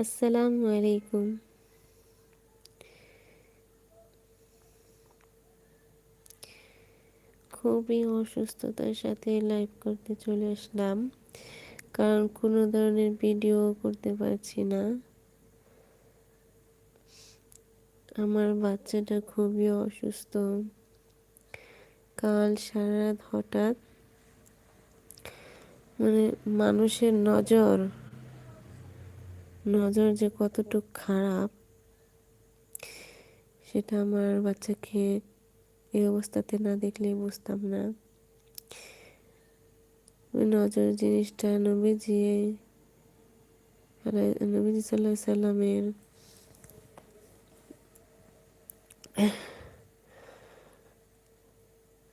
আসসালামু আলাইকুম। খুবই অসুস্থতার সাথে লাইভ করতে চলে আসলাম, কারণ কোনো ধরনের ভিডিও করতে পারছি না। আমার বাচ্চাটা খুবই অসুস্থ। কাল সারা রাত হঠাৎ মানে মানুষের নজর নজর যে কতটুক খারাপ, সেটা আমার বাচ্চাকে এই অবস্থাতে না দেখলে বুঝতাম না। নজর জিনিসটা নবীজি নবীজি সাল্লাহ সাল্লামের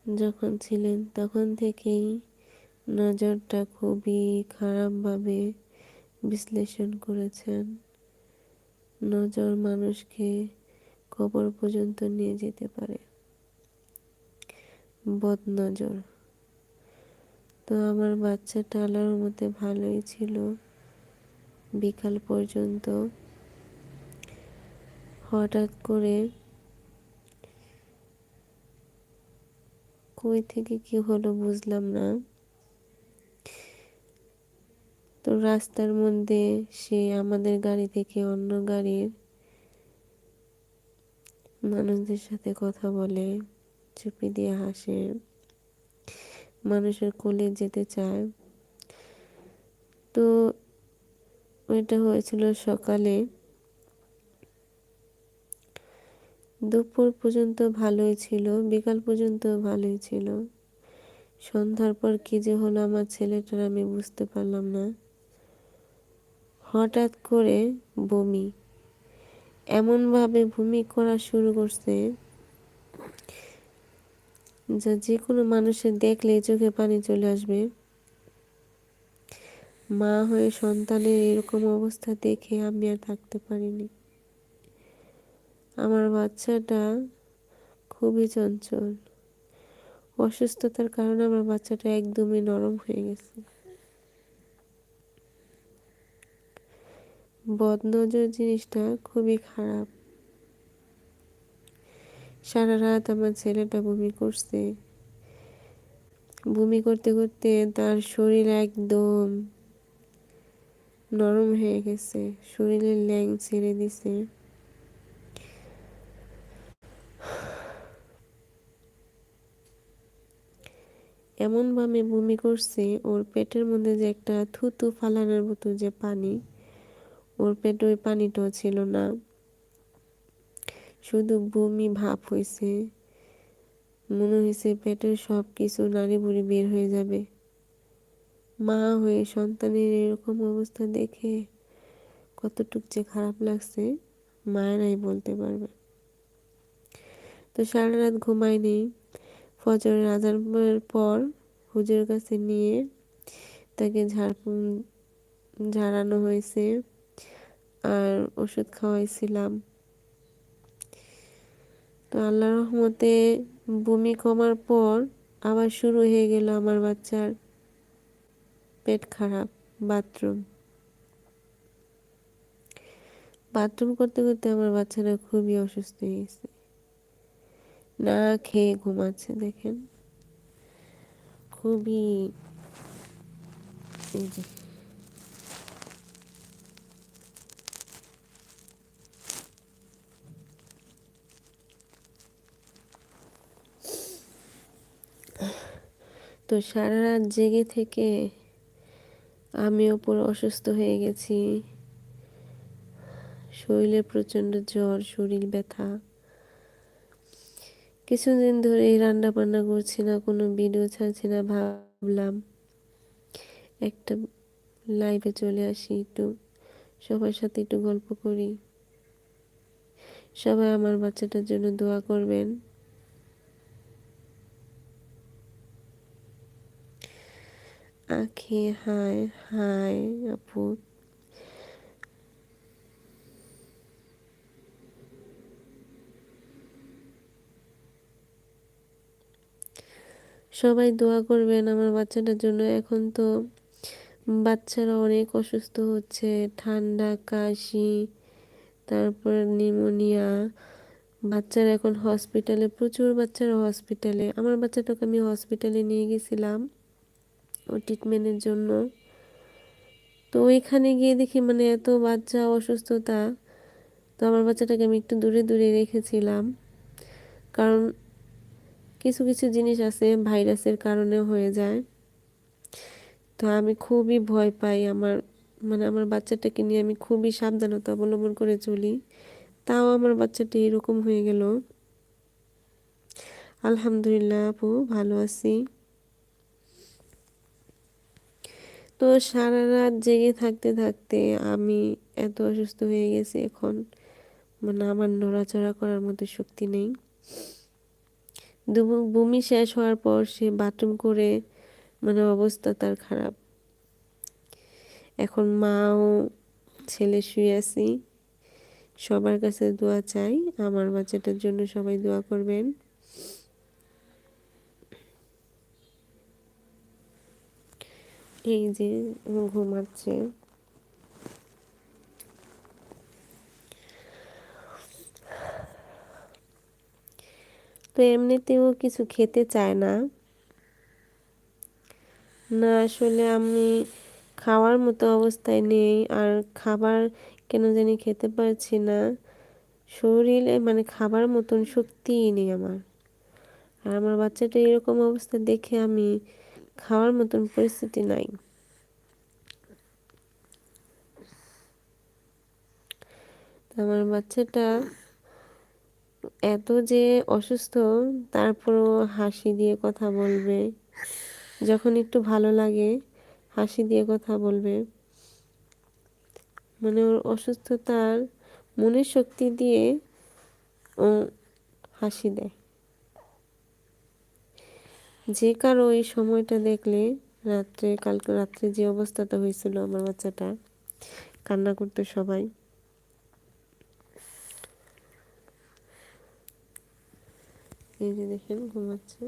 যখন ছিলেন, তখন থেকেই নজরটা খুবই খারাপভাবে বিশ্লেষণ করেছেন। নজর মানুষকে কবর পর্যন্ত নিয়ে যেতে পারে। বদ নজর তো আমার বাচ্চাটা আল্লাহর মতে ভালোই ছিল। বিকাল পর্যন্ত হঠাৎ করে কই থেকে কি হলো বুঝলাম না। তো রাস্তার মধ্যে সে আমাদের গাড়ি থেকে অন্য গাড়ির মানুষদের সাথে কথা বলে, চুপি দিয়ে হাসে। মানুষের কোলে যেতে চায়। তো ওইটা হয়েছিল সকালে। দুপুর পর্যন্ত ভালোই ছিল, বিকাল পর্যন্ত ভালোই ছিল। সন্ধ্যার পর কি যে হলো আমার ছেলেটার আমি বুঝতে পারলাম না। হঠাৎ করে বমি। এমনভাবে ভূমি করা শুরু করছে যা যে কোনো মানুষের দেখলে চোখে পানি চলে আসবে। মা হয়ে সন্তানের এরকম অবস্থা দেখে আমি আর থাকতে পারিনি। আমার বাচ্চাটা খুবই চঞ্চল। অসুস্থতার কারণে আমার বাচ্চাটা একদমই নরম হয়ে গেছে। বদনজর জিনিসটা খুবই খারাপ। সারা রাত আমার ছেলেটা বমি করছে। বমি করতে করতে তার শরীর একদম নরম হয়ে গেছে। শরীরের ল্যাং ছেড়ে দিছে। এমনভাবে বমি করছে, ওর পেটের মধ্যে যে একটা থুতু ফালানোর মতো যে পানি ওর পেটে ওই পানিটাও ছিল না। শুধু বমি ভাব হয়েছে মনে হয়েছে পেটের সব কিছু নারী বুড়ি বের হয়ে যাবে। মা হয়ে সন্তানের এরকম অবস্থা দেখে কতটুক যে খারাপ লাগছে মায়েরাই বলতে পারবে। তো সারা রাত ঘুমায়নি। ফজরের আজানের পর হুজুর কাছে নিয়ে তাকে ঝাড় ঝাড়ানো হয়েছে। আর ওষুধ খাওয়াইছিলাম। তো আল্লাহ রহমতে বমি কমার পর আবার শুরু হয়ে গেল আমার বাচ্চার পেট খারাপ, বাথরুম। বাথরুম করতে করতে আমার বাচ্চারা খুবই অসুস্থ হয়ে গেছে। না খেয়ে ঘুমাচ্ছে, দেখেন। খুবই এই যে তো সারা রাত জেগে থেকে আমিও পুরো অসুস্থ হয়ে গেছি। শরীরে প্রচণ্ড জ্বর, শরীর ব্যথা। কিছুদিন ধরে এই রান্না বান্না করছি না, কোনো ভিডিও ছাড়ছি না, ভাবলাম একটা লাইভে চলে আসি একটু, সবার সাথে একটু গল্প করি। সবাই আমার বাচ্চাটার জন্য দোয়া করবেন। আখি, হাই হাই, আপু। সবাই দোয়া করবেন আমার বাচ্চাটার জন্য। এখন তো বাচ্চারা অনেক অসুস্থ হচ্ছে। ঠান্ডা, কাশি, তারপর নিউমোনিয়া বাচ্চারা এখন হসপিটালে প্রচুর বাচ্চারা হসপিটালে আমার বাচ্চাটাকে আমি হসপিটালে নিয়ে গেছিলাম। ট্রিটমেন্টের জন্য। তো ওইখানে গিয়ে দেখি মানে এত বাচ্চা অসুস্থতা, তো আমার বাচ্চাটাকে আমি একটু দূরে দূরে রেখেছিলাম। কারণ কিছু কিছু জিনিস আছে ভাইরাসের কারণে হয়ে যায়। তো আমি খুবই ভয় পাই আমার মানে আমার বাচ্চাটাকে নিয়ে আমি খুবই সাবধানতা অবলম্বন করে চলি। তাও আমার বাচ্চাটি এরকম হয়ে গেল। আলহামদুলিল্লাহ আপু, ভালো আছি। তো সারা রাত জেগে থাকতে থাকতে আমি এত অসুস্থ হয়ে গেছি এখন। মানে আমার নড়াচড়া করার মতো শক্তি নেই। বমি শেষ হওয়ার পর সে বাথরুম করে মানে অবস্থা তার খারাপ। এখন মাও, ছেলে শুয়ে আছি। সবার কাছে দোয়া চাই। আমার বাচ্চাটার জন্য সবাই দোয়া করবেন। এই যে ঘুমাচ্ছে। তো এমনিতেও কিছু খেতে চায় না। না, আসলে আমি খাওয়ার মতো অবস্থায় নেই, আর খাবার কেন জানি খেতে পারছি না। শরীরে মানে খাবার মতন শক্তিই নেই আমার। আর আমার বাচ্চাটা এরকম অবস্থা দেখে আমি খাওয়ার মতন পরিস্থিতি নাই। আমার বাচ্চাটা এত যে অসুস্থ, তারপরও হাসি দিয়ে কথা বলবে, যখন একটু ভালো লাগে, হাসি দিয়ে কথা বলবে। মানে ওর অসুস্থতার মনের শক্তি দিয়ে ও হাসি দেয়। যে কারও এই সময়টা দেখলে রাত্রে, কালকে রাত্রে যে অবস্থাটা হয়েছিল আমার বাচ্চাটা, কান্না করতো সবাই। এই যে দেখেন, ঘুমাচ্ছে।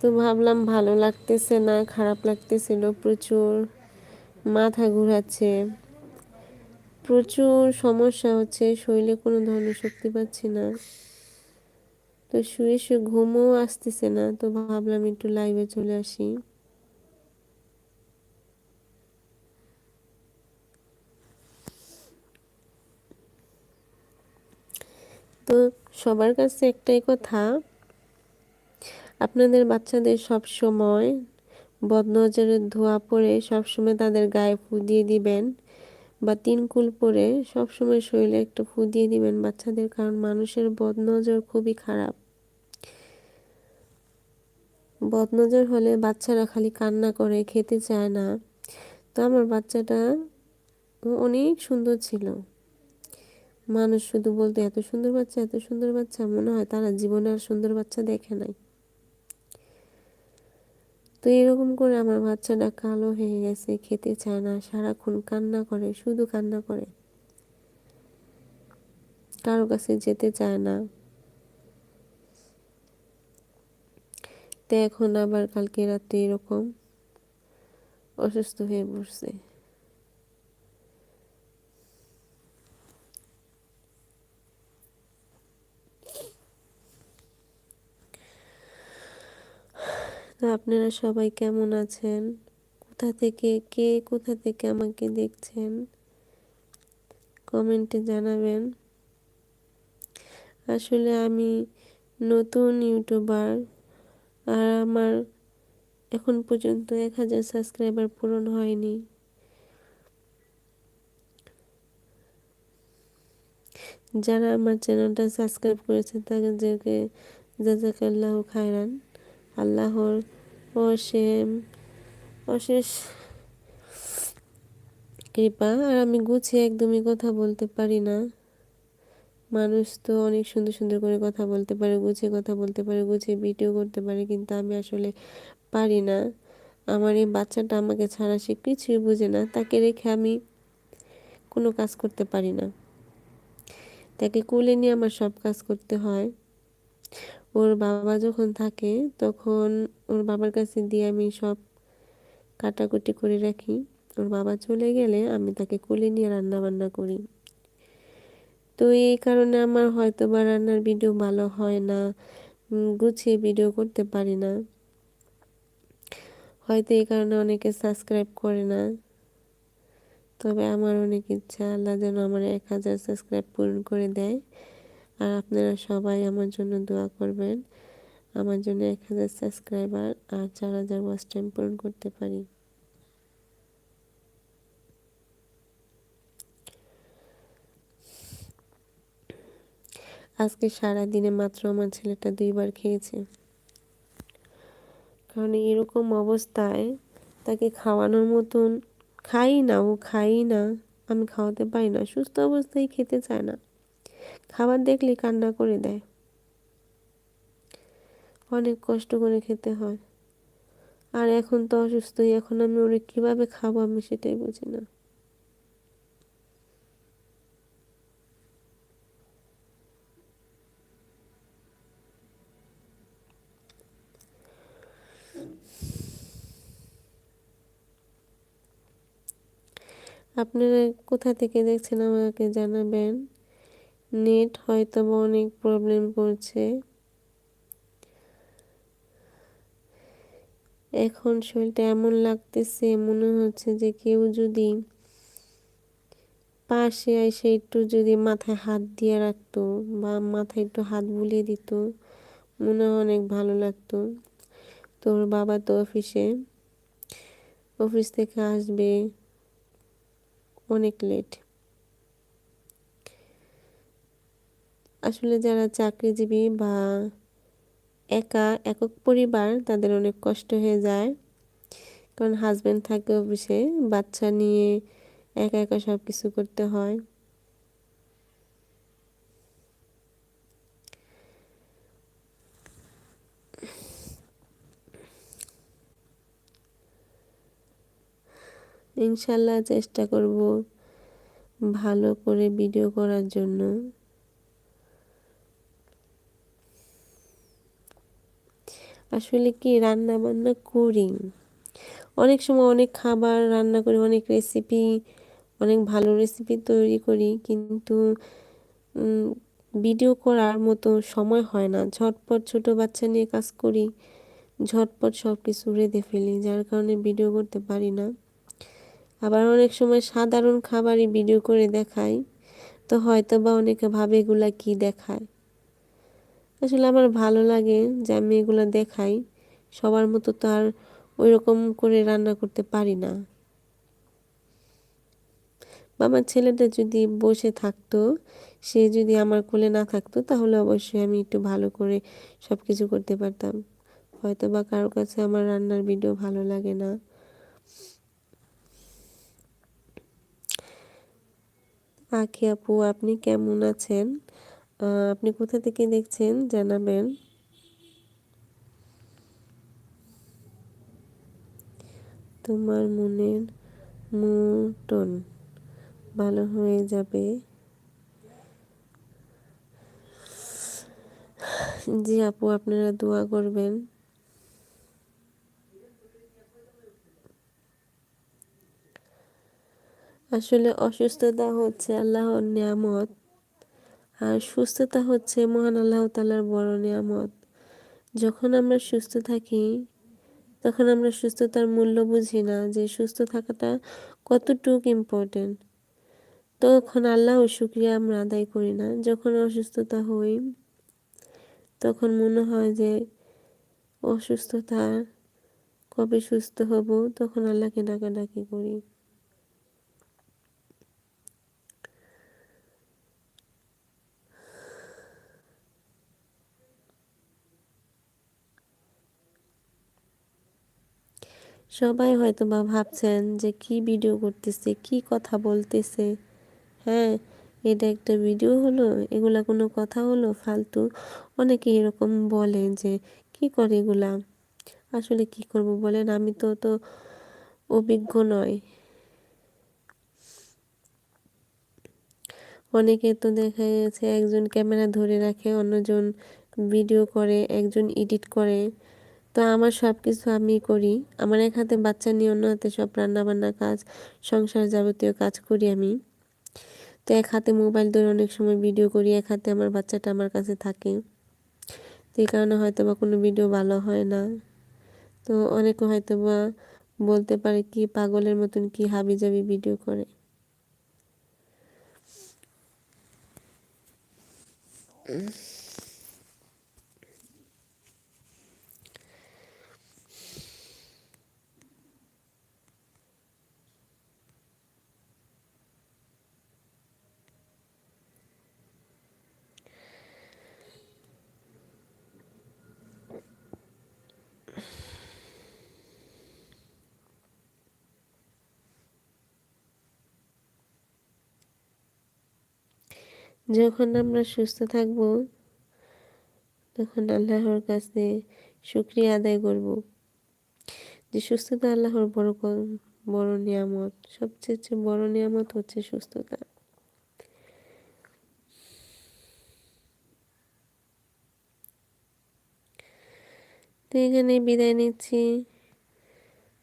তো ভাবলাম ভালো লাগতেছে না, খারাপ লাগতেছিল, প্রচুর মাথা ঘুরাচ্ছে। প্রচুর সমস্যা হচ্ছে, শরীরে কোনো ধরনের শক্তি পাচ্ছি না। তো শুয়ে শুয়ে ঘুমও আসতেছে না, তো ভাবলাম একটু লাইভে চলে আসি। তো সবার কাছে একটাই কথা, আপনাদের বাচ্চাদের সব সময় বদনজরের ধোয়া পরে সবসময় তাদের গায়ে ফু দিয়ে দিবেন। বা তিন কুল পরে সবসময় শরীরে একটু ফু দিয়ে দিবেন বাচ্চাদের, কারণ মানুষের বদনজর খুবই খারাপ। বদনজর হলে বাচ্চারা খালি কান্না করে, খেতে চায় না। তো আমার বাচ্চাটা অনেক সুন্দর ছিল। মানুষ শুধু বলতে, এত সুন্দর বাচ্চা, এত সুন্দর বাচ্চা। মনে হয় তারা জীবনে আর সুন্দর বাচ্চা দেখে নাই। তো এরকম করে আমার বাচ্চাটা কালো হয়ে গেছে, খেতে চায় না, সারাক্ষণ কান্না করে, শুধু কান্না করে। কারও কাছে যেতে চায় না। তো এখন আবার কালকে রাতে এরকম অসুস্থ হয়ে পড়ছে। আপনারা সবাই কেমন আছেন? কোথা থেকে কে কোথা থেকে আমাকে দেখছেন? কমেন্টে জানাবেন। আসলে আমি নতুন ইউটিউবার আর আমার এখন পর্যন্ত এক হাজার সাবস্ক্রাইবার পূরণ হয়নি। যারা আমার চ্যানেলটা সাবস্ক্রাইব করেছে তাদেরকে জাজাকাল্লাহ খায়রান। আল্লাহর অসীম অশেষ কৃপা। আর আমি গুছিয়ে একদমই কথা বলতে পারি না। মানুষ তো অনেক সুন্দর সুন্দর করে কথা বলতে পারে, গুছিয়ে কথা বলতে পারে, গুছিয়ে ভিডিও করতে পারে, কিন্তু আমি আসলে পারি না। আমার এই বাচ্চাটা আমাকে ছাড়া সে কিছুই বুঝে না। তাকে রেখে আমি কোনো কাজ করতে পারি না। তাকে কুলে নিয়ে আমার সব কাজ করতে হয়। ওর বাবা যখন থাকে, তখন ওর বাবার কাছে দিয়ে আমি সব কাটাকুটি করে রাখি। ওর বাবা চলে গেলে আমি তাকে কোলে নিয়ে রান্না বান্না করি। তো এই কারণে আমার হয়তো বা রান্নার ভিডিও ভালো হয় না গুছিয়ে ভিডিও করতে পারি না। হয়তো এই কারণে অনেকে সাবস্ক্রাইব করে না। তবে আমার অনেক ইচ্ছা, আল্লাহ যেন আমার এক হাজার সাবস্ক্রাইব পূরণ করে দেয়। আর আপনারা সবাই আমার জন্য দোয়া করবেন। আমার জন্য এক হাজার সাবস্ক্রাইবার আর চার হাজার ওয়াচ টাইম পূরণ করতে পারি। আজকে সারা দিনে মাত্র আমার ছেলেটা দুইবার খেয়েছে। কারণ এরকম অবস্থায় তাকে খাওয়ানোর মতন খাই না, ও খাই না, আমি খাওয়াতে পারি না, সুস্থ অবস্থায় খেতে চায় না। খাবার দেখলে কান্না করে দেয়। অনেক কষ্ট করে খেতে হয়। আর এখন তো অসুস্থই, এখন আমি ওরে কীভাবে খাব আমি সেটাই বুঝি না। আপনারা কোথা থেকে দেখছেন আমাকে জানাবেন? নেট হয়তো অনেক প্রবলেম করছে। এখন শরীরটা এমন লাগতেছে, মনে হচ্ছে যে কেউ যদি পাশে এসে একটু যদি মাথায় হাত দিয়ে রাখতো বা মাথায় একটু হাত বুলিয়ে দিত, মনে হয় অনেক ভালো লাগতো। তোর বাবা তো অফিসে, অফিস থেকে আসবে অনেক লেট আসলে যারা চাকরিজীবী বা একা, একক পরিবার, তাদের অনেক কষ্ট হয়ে যায়। কারণ হাজব্যান্ড থাকে অফিসে বাচ্চা নিয়ে একা একা সব কিছু করতে হয়। ইনশাল্লাহ চেষ্টা করব ভালো করে ভিডিও করার জন্য। আসলে কি রান্না বান্না করি? অনেক সময় অনেক খাবার রান্না করি, অনেক রেসিপি অনেক ভালো রেসিপি তৈরি করি, কিন্তু ভিডিও করার মতো সময় হয় না। ঝটপট ছোট বাচ্চা নিয়ে কাজ করি, ঝটপট সব কিছু রেঁধে ফেলি, যার কারণে ভিডিও করতে পারি না। আবার অনেক সময় সাধারণ খাবারই ভিডিও করে দেখাই, তো হয়তো বা অনেকে ভাবে এগুলা কি দেখায়। আসলে আমার ভালো লাগে যে আমি এগুলো দেখাই। সবার মতো তো আর ওই রকম করে রান্না করতে পারি না। আমার ছেলেটা যদি বসে থাকতো, সে যদি আমার কোলে না থাকতো, তাহলে অবশ্যই আমি একটু ভালো করে সব কিছু করতে পারতাম। হয়তো বা কারোর কাছে আমার রান্নার ভিডিও ভালো লাগে না। আখি আপু, আপনি কেমন আছেন? আপনি কোথা থেকে দেখছেন? জানাবেন। তোমার মনের মতন ভালো হয়ে যাবে। জি আপু, আপনারা দোয়া করবেন। আসলে অসুস্থতা হচ্ছে আল্লাহর নিয়ামত। আর সুস্থতা হচ্ছে মহান আল্লাহ তালার বড় নিয়ামত। যখন আমরা সুস্থ থাকি, তখন আমরা সুস্থতার মূল্য বুঝি না যে সুস্থ থাকাটা কতটুক ইম্পর্টেন্ট তখন আল্লাহ শুক্রিয়া আমরা আদায় করি না। যখন অসুস্থতা হই, তখন মনে হয় যে অসুস্থতা, কবে সুস্থ হব, তখন আল্লাহকে ডাকাডাকি করি। সবাই হয়তো বা ভাবছেন যে কি ভিডিও করতেছে, কি কথা বলতেছে। হ্যাঁ এটা একটা ভিডিও হলো, এগুলা কোনো কথা হলো, ফালতু। অনেকে এরকম বলে যে, কি করে এগুলা? আসলে কি করব বলেন, আমি তো তো অভিজ্ঞ নয় অনেকে তো দেখা গেছে একজন ক্যামেরা ধরে রাখে, অন্যজন ভিডিও করে, একজন এডিট করে। তো আমার সব কিছু আমি করি। আমার এক হাতে বাচ্চা নিয়ে অন্য হাতে সব রান্নাবান্না কাজ, সংসার যাবতীয় কাজ করি আমি। তো এক হাতে মোবাইল ধরে অনেক সময় ভিডিও করি, এক হাতে আমার বাচ্চাটা আমার কাছে থাকে। তো এই কারণে হয়তো বা কোনো ভিডিও ভালো হয় না। তো অনেকে হয়তো বা বলতে পারে কি পাগলের মতন কি হাবি জাবি ভিডিও করে। যখন আমরা সুস্থ থাকব, তখন আল্লাহর কাছে শুক্রিয়া আদায় করব। যে সুস্থতা আল্লাহর বড় বড় নিয়ামত, সবচেয়ে বড় নিয়ামত হচ্ছে সুস্থতা। তো এখানে বিদায় নিচ্ছি।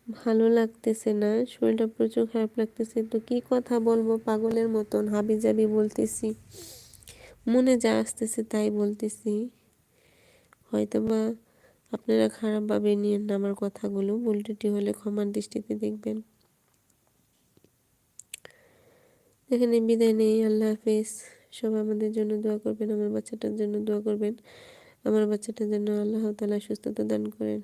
ভালো লাগতেছে না, শরীরটা প্রচুর খারাপ লাগতেছে, তো কি কথা বলব? পাগলের মতন হাবি জাবি বলতেছি। মনে যা আসতেছে তাই বলতেছি। হয়তো বা আপনারা খারাপভাবে নিয়েন না আমার কথাগুলো উল্টোটি হলে ক্ষমার দৃষ্টিতে দেখবেন। এখানে বিদায় নেই, আল্লাহ হাফেজ। সবাই আমাদের জন্য দোয়া করবেন, আমার বাচ্চাটার জন্য দোয়া করবেন। আমার বাচ্চাটার জন্য আল্লাহ তালা সুস্থতা দান করেন।